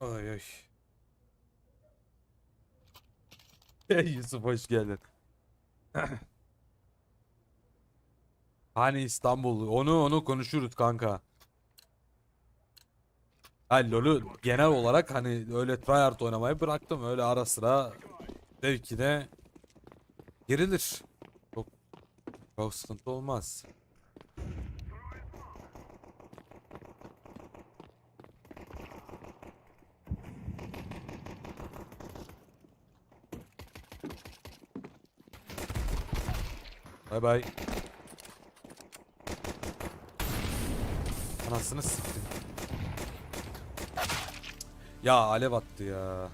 Ay ay. Hey Yusuf hoş geldin. Hani İstanbul onu onu konuşuruz kanka. Ben LoL'ü genel olarak hani öyle tryhard oynamayı bıraktım. Öyle ara sıra belki de girilir. Çok, çok sıkıntı olmaz. Bay bay. Anasını siktim. Ya alev attı ya.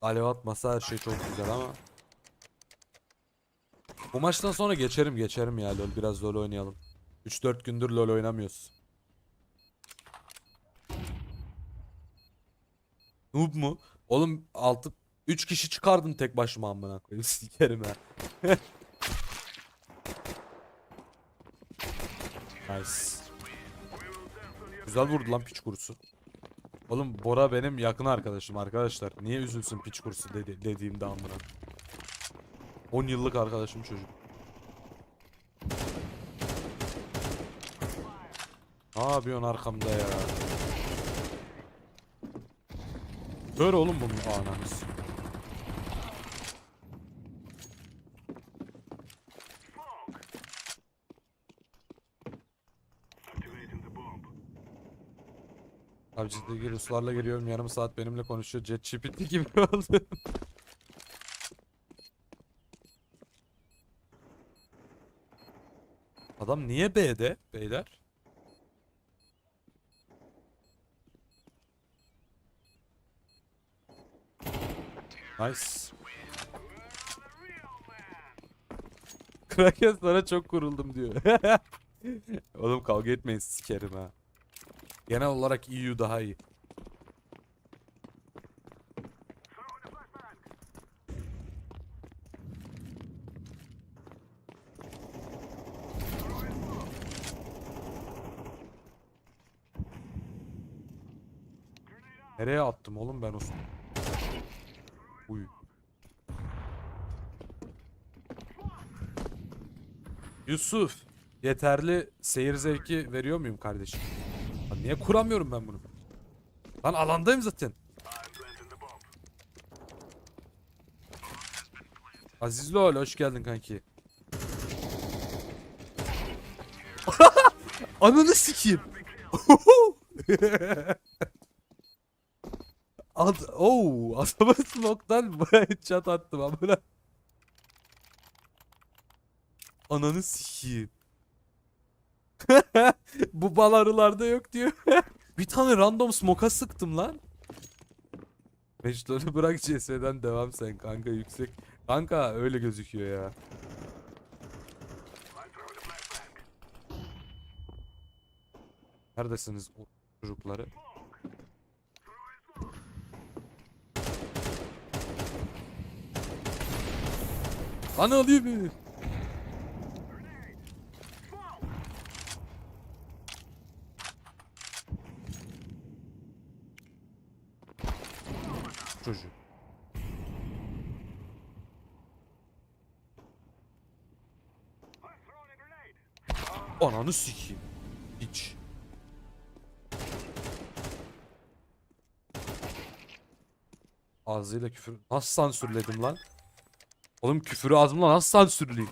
Alev atmasa her şey çok güzel ama. Bu maçtan sonra geçerim geçerim ya LoL biraz LoL oynayalım. 3-4 gündür LoL oynamıyoruz. Noob mu? Oğlum 6 3 kişi çıkardın tek başıma amına koyayım sikerim ha. nice. Güzel vurdu lan piç kurusu. Oğlum Bora benim yakın arkadaşım arkadaşlar. Niye üzülsün piç kurusu dedi, dediğimde amına. 10 yıllık arkadaşım çocuk. Ne yapıyorsun arkamda ya? Kör oğlum bunun ananız. PUBG'deki Ruslarla geliyorum yarım saat benimle konuşuyor. ChatGPT gibi oldu. Adam niye B'de beyler? Nice. Kraken sana çok kuruldum diyor. Oğlum kavga etmeyin sikerim ha. Genel olarak EU daha iyi. Nereye attım oğlum ben o Uy. Yusuf, yeterli seyir zevki veriyor muyum kardeşim? Lan niye kuramıyorum ben bunu? Lan alandayım zaten. Aziz Lol hoş geldin kanki. Ananı sikeyim. Ad oh, adamı smoke'tan headshot attım amına. Ananı sikeyim. Bu bal arılarda yok diyor. Bir tane random smoke'a sıktım lan. Meşleri bırak CS'den devam sen kanka yüksek. Kanka öyle gözüküyor ya. Neredesiniz o çocukları? Lan alayım beni. Çocuk. Ananı sikeyim. Hiç. Ağzıyla küfür. Nasıl sansürledim lan? Oğlum küfürü ağzımla nasıl sansürleyeyim?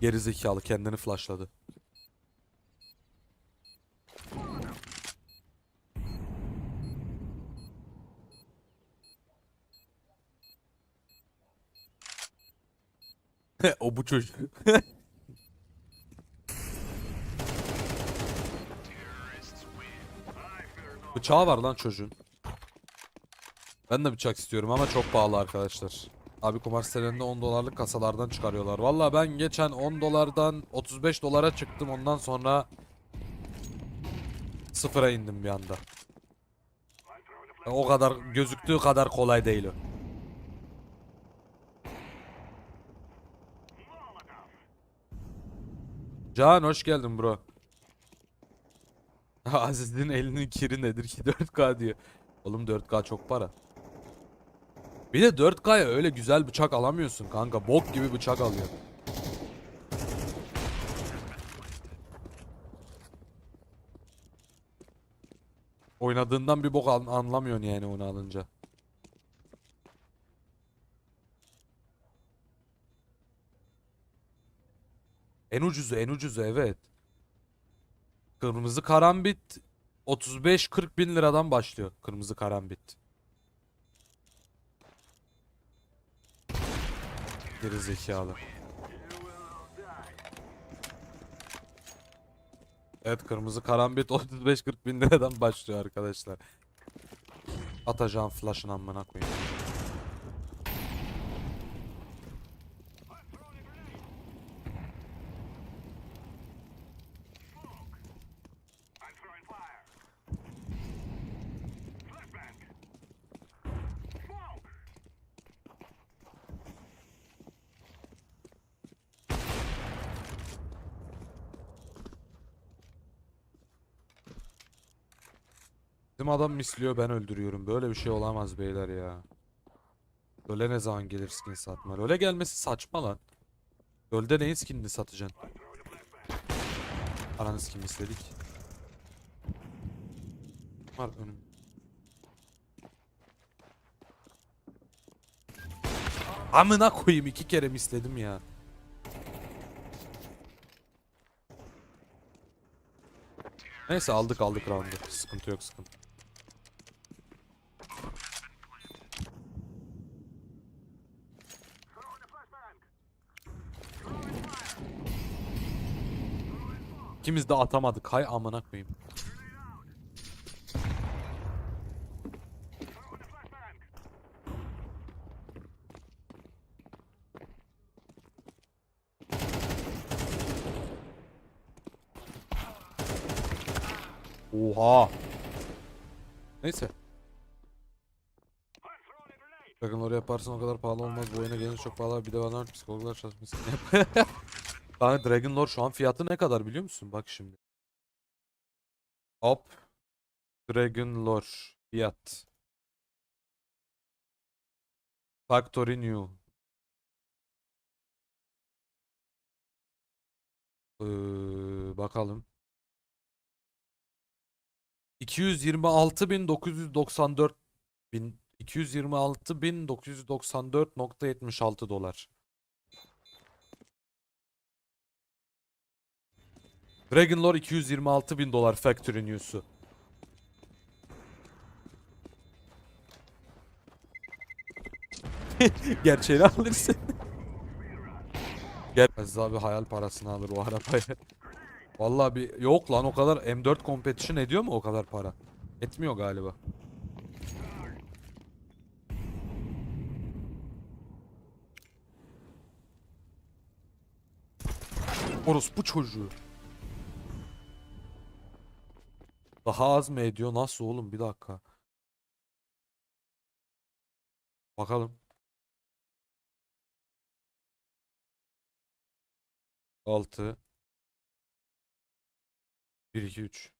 Geri zekalı kendini flashladı. o bu çocuk. Bıçağı var lan çocuğun. Ben de bıçak istiyorum ama çok pahalı arkadaşlar. Abi kumar sitelerinde 10 dolarlık kasalardan çıkarıyorlar. Valla ben geçen 10 dolardan 35 dolara çıktım ondan sonra sıfıra indim bir anda. O kadar gözüktüğü kadar kolay değil o. Can hoş geldin bro. Aziz'in elinin kiri nedir ki 4K diyor. Oğlum 4K çok para. Bir de 4K'ya öyle güzel bıçak alamıyorsun kanka. Bok gibi bıçak alıyor. Oynadığından bir bok an- anlamıyorsun yani onu alınca. En ucuzu en ucuzu evet. Kırmızı karambit 35-40 bin liradan başlıyor. Kırmızı karambit. Geri zekalı. Evet kırmızı karambit 35-40 bin liradan başlıyor arkadaşlar. Atacağım flash'ın amına koyayım. Bizim adam misliyor ben öldürüyorum. Böyle bir şey olamaz beyler ya. Öyle ne zaman gelir skin satma? Öyle gelmesi saçma lan. Gölde neyin skinini satacaksın? Ananı skin istedik. Var önüm. Amına koyayım iki kere misledim ya. Neyse aldık aldık roundu. Sıkıntı yok sıkıntı. İkimiz de atamadık. Hay amına koyayım. Oha. Neyse. Bakın oraya yaparsın o kadar pahalı olmaz. Bu oyuna gelince çok pahalı. Bir de bana psikologlar çalışmasın. Kanka Dragon Lore şu an fiyatı ne kadar biliyor musun? Bak şimdi. Hop. Dragon Lore fiyat. Factory New. Ee, bakalım. 226.994 bin 226.994.76 dolar. Dragon Lore 226 bin dolar Factory News'u. Gerçeğini alırsın. Gel. Aziz abi hayal parasını alır o arabayı. Vallahi bir yok lan o kadar M4 competition ediyor mu o kadar para? Etmiyor galiba. Orospu çocuğu. Daha az mı ediyor? Nasıl oğlum? Bir dakika. Bakalım. 6 1 2 3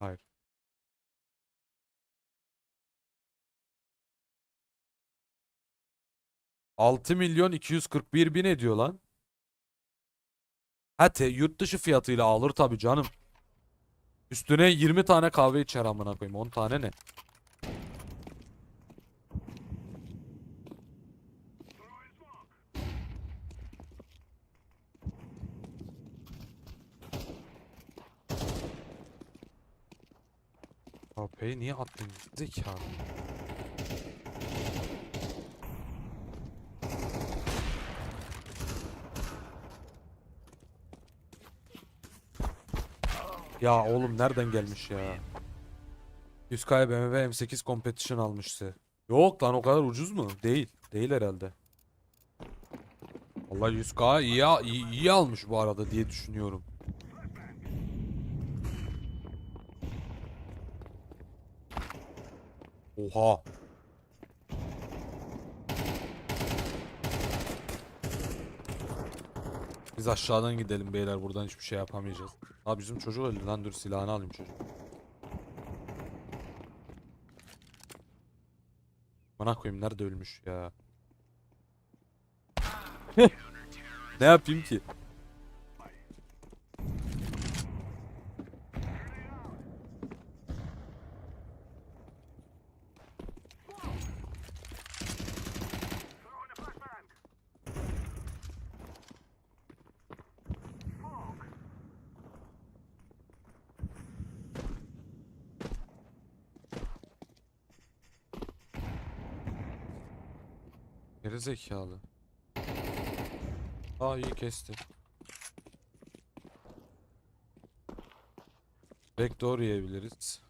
Hayır. Altı milyon 241 bin ediyor lan. Ha te yurt dışı fiyatıyla alır tabi canım. Üstüne 20 tane kahve içer amına koyayım. 10 tane ne? Kahveyi niye attın? Zekalı. Ya oğlum nereden gelmiş ya? 100K'ya BMW M8 Competition almıştı. Yok lan o kadar ucuz mu? Değil. Değil herhalde. Vallahi 100K iyi, iyi, iyi almış bu arada diye düşünüyorum. Oha. Biz aşağıdan gidelim beyler buradan hiçbir şey yapamayacağız. Abi bizim çocuk öldü lan dur silahını alayım çocuk. Bana koyayım nerede ölmüş ya. ne yapayım ki? Geri zekalı. Aa iyi kesti. Backdoor yiyebiliriz.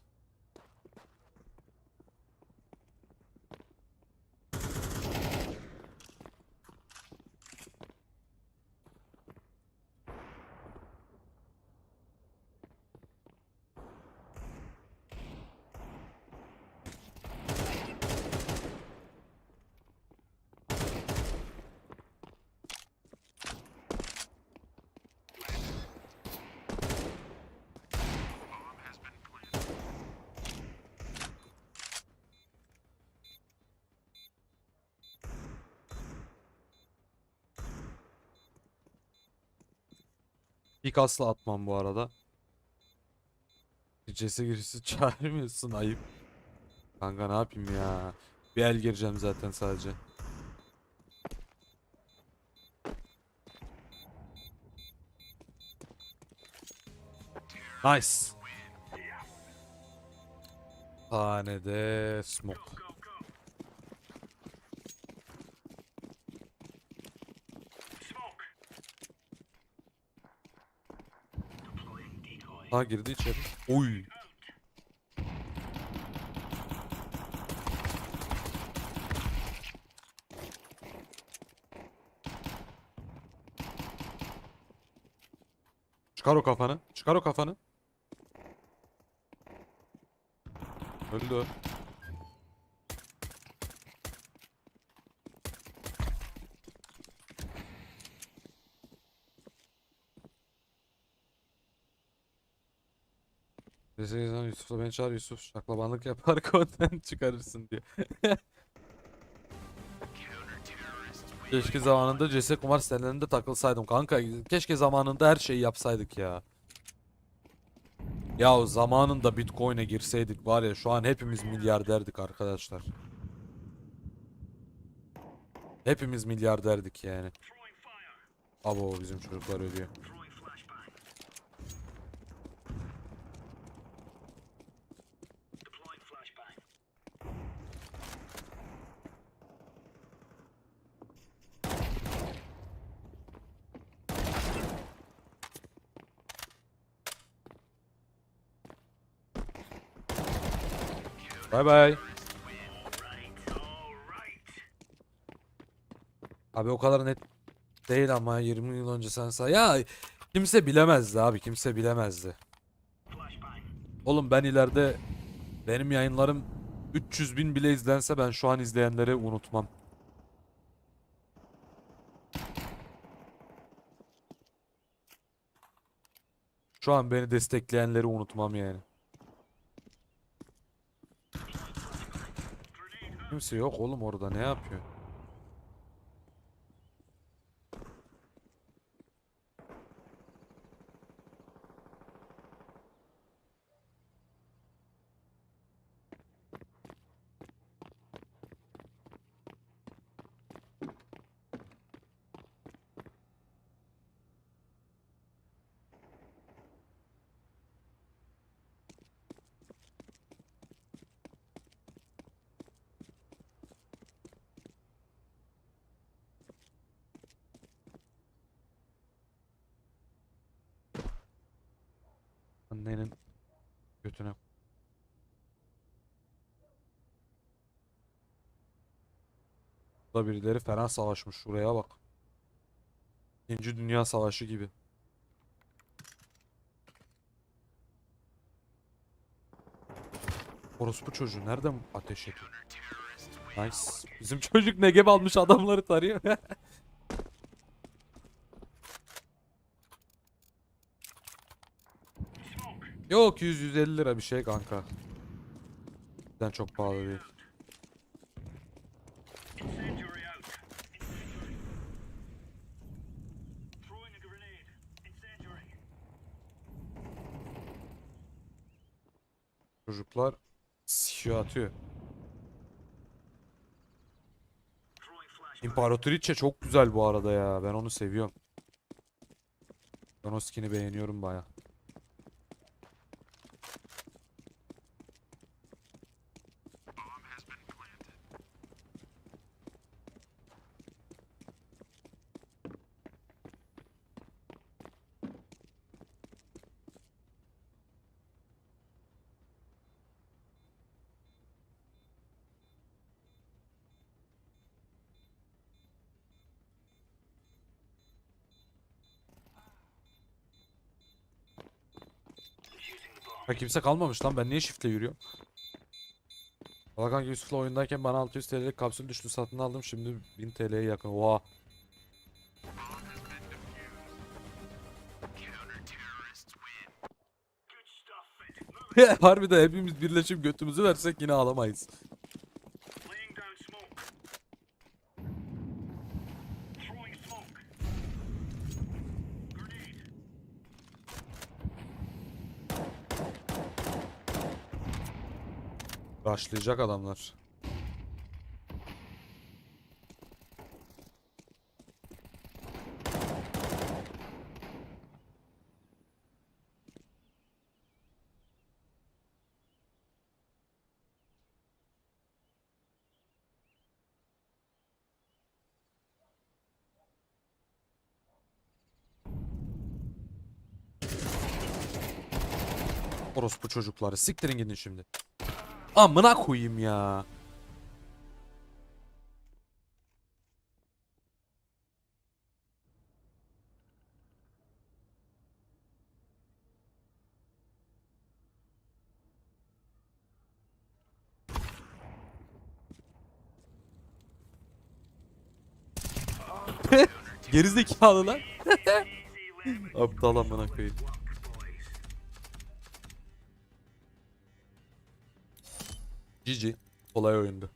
İlk asla atmam bu arada. Cese girisi çağırmıyorsun ayıp. Kanka ne yapayım ya. Bir el gireceğim zaten sadece. Nice. Hanede smoke. Ha girdi içeri. Oy. Çıkar o kafanı. Çıkar o kafanı. Öldü o. Deseyden Yusuf'la beni çağır Yusuf şaklabanlık yapar content çıkarırsın diyor. Keşke zamanında CS kumar sitelerinde takılsaydım kanka. Keşke zamanında her şeyi yapsaydık ya. Ya zamanında Bitcoin'e girseydik var ya şu an hepimiz milyarderdik arkadaşlar. Hepimiz milyarderdik yani. Abo bizim çocuklar ölüyor. Bay bay. Abi o kadar net değil ama 20 yıl önce sen say. Ya kimse bilemezdi abi kimse bilemezdi. Oğlum ben ileride benim yayınlarım 300 bin bile izlense ben şu an izleyenleri unutmam. Şu an beni destekleyenleri unutmam yani. Kimse yok oğlum orada ne yapıyor? Annenin götüne. Burada birileri fena savaşmış şuraya bak. İkinci Dünya Savaşı gibi. Orospu çocuğu nereden ateş ediyor? Nice. Bizim çocuk negev almış adamları tarıyor. Yok 100-150 lira bir şey kanka. Bizden çok pahalı değil. Çocuklar sikiyor atıyor. İmparatoriçe çok güzel bu arada ya. Ben onu seviyorum. Ben o skin'i beğeniyorum baya. Ha kimse kalmamış lan. Ben niye shiftle yürüyorum? Valla kanka Yusuf'la oyundayken bana 600 TL'lik kapsül düştü satın aldım. Şimdi 1000 TL'ye yakın. Oha. Harbiden hepimiz birleşip götümüzü versek yine alamayız. Başlayacak adamlar. Orospu çocukları. Siktirin gidin şimdi. Amına koyayım ya. Gerizekalı lan. Aptal amına koyayım. GG. Kolay oyundu.